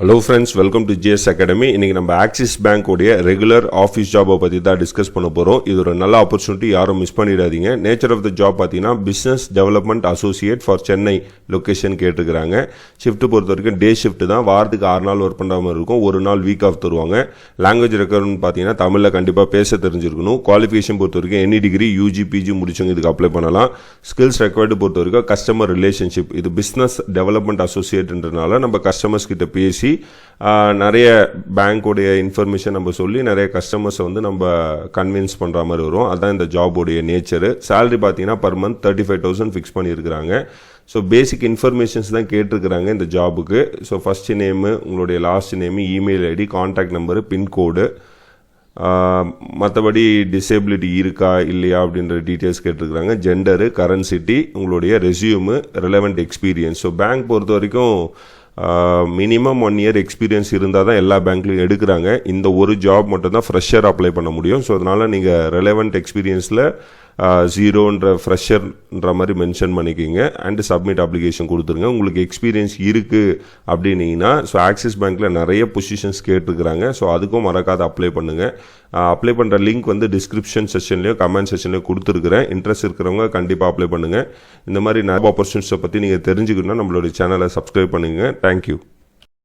Hello friends welcome to GS academy இன்றைக்கி நம்ம axis பேங்க்கோடைய regular office ஜாபை பற்றி தான் டிஸ்கஸ் பண்ண போகிறோம் இது ஒரு நல்ல ஆப்பர்ச்சுனிட்டி யாரும் மிஸ் பண்ணிடாதீங்க. நேச்சர் ஆஃப் த ஜாப் பார்த்தீங்கன்னா business development associate for Chennai location கேட்டிருக்கிறாங்க. ஷிஃப்ட் பொறுத்த வரைக்கும் டே ஷிஃப்ட் தான். வாரத்துக்கு ஆறு நாள் ஒர்க் பண்ணுற மாதிரி இருக்கும். ஒரு நாள் வீக் ஆஃப் தருவாங்க. லாங்குவேஜ் ரெக்கார்டுன்னு பார்த்தீங்கன்னா தமிழில் கண்டிப்பாக பேச தெரிஞ்சிருக்கணும். குவாலிஃபிகேஷன் பொறுத்த வரைக்கும் எனி டிகிரி யூஜி பிஜி முடிச்சவங்க இதுக்கு அப்ளை பண்ணலாம். ஸ்கில்ஸ் ரெக்வயர்டு பொறுத்த வரைக்கும் கஸ்டமர் ரிலேஷன்ஷிப் இது பிஸ்னஸ் டெவலப்மெண்ட் அசோசியேட்ன்றனால நம்ம கஸ்டமர்ஸ் கிட்ட பேசி நிறைய பேங்க்கோடைய இன்ஃபர்மேஷன் நம்ம சொல்லி நிறைய கஸ்டமர்ஸை வந்து நம்ம கன்வின்ஸ் பண்ணுற மாதிரி வரும். அதுதான் இந்த ஜாபோடைய நேச்சரு சேலரி பார்த்தீங்கன்னா per month thirty five thousand fix பண்ணியிருக்கிறாங்க. ஸோ பேசிக் இன்ஃபர்மேஷன்ஸ் தான் கேட்டிருக்கிறாங்க இந்த ஜாபுக்கு ஸோ ஃபஸ்ட்டு நேமு உங்களுடைய last name email ID contact number pincode மற்றபடி டிசேபிலிட்டி இருக்கா இல்லையா அப்படின்ற டீட்டெயில்ஸ் கேட்டிருக்கிறாங்க. ஜெண்டரு கரன்சிட்டி உங்களுடைய resume relevant experience so bank பொறுத்த வரைக்கும் மினிமம் ஒன் இயர் எக்ஸ்பீரியன்ஸ் இருந்தால் தான் எல்லா பேங்க்லையும் எடுக்கிறாங்க. இந்த ஒரு ஜாப் மட்டும் தான் ஃப்ரெஷர் அப்ளை பண்ண முடியும். ஸோ அதனால் நீங்கள் ரெலவெண்ட் எக்ஸ்பீரியன்ஸில் ஜீரோன்ற ஃப்ரெஷர்ன்ற மாதிரி மென்ஷன் பண்ணிக்கிங்க அண்ட் சப்மிட் அப்ளிகேஷன் கொடுத்துருங்க. உங்களுக்கு எக்ஸ்பீரியன்ஸ் இருக்குது அப்படின்னீங்கன்னா ஸோ ஆக்சிஸ் பேங்க்கில் நிறைய பொசிஷன்ஸ் கேட்டிருக்கிறாங்க. ஸோ அதுக்கும் மறக்காத அப்ளை பண்ணுங்கள் அப்ளை பண்ணுற லிங்க் வந்து டிஸ்கிரிப்ஷன் செஷன்லேயோ கமெண்ட் செஷன்லேயோ கொடுத்துருக்குறேன். இன்ட்ரெஸ்ட் இருக்கிறவங்க கண்டிப்பாக அப்ளை பண்ணுங்கள் இந்த மாதிரி நிறைய ஆப்பர்ச்சுனிட்டிஸை பற்றி நீங்கள் தெரிஞ்சுக்கணும்னா நம்மளுடைய சேனலை சப்ஸ்கிரைப் பண்ணுங்கள் தேங்க்யூ